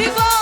屁股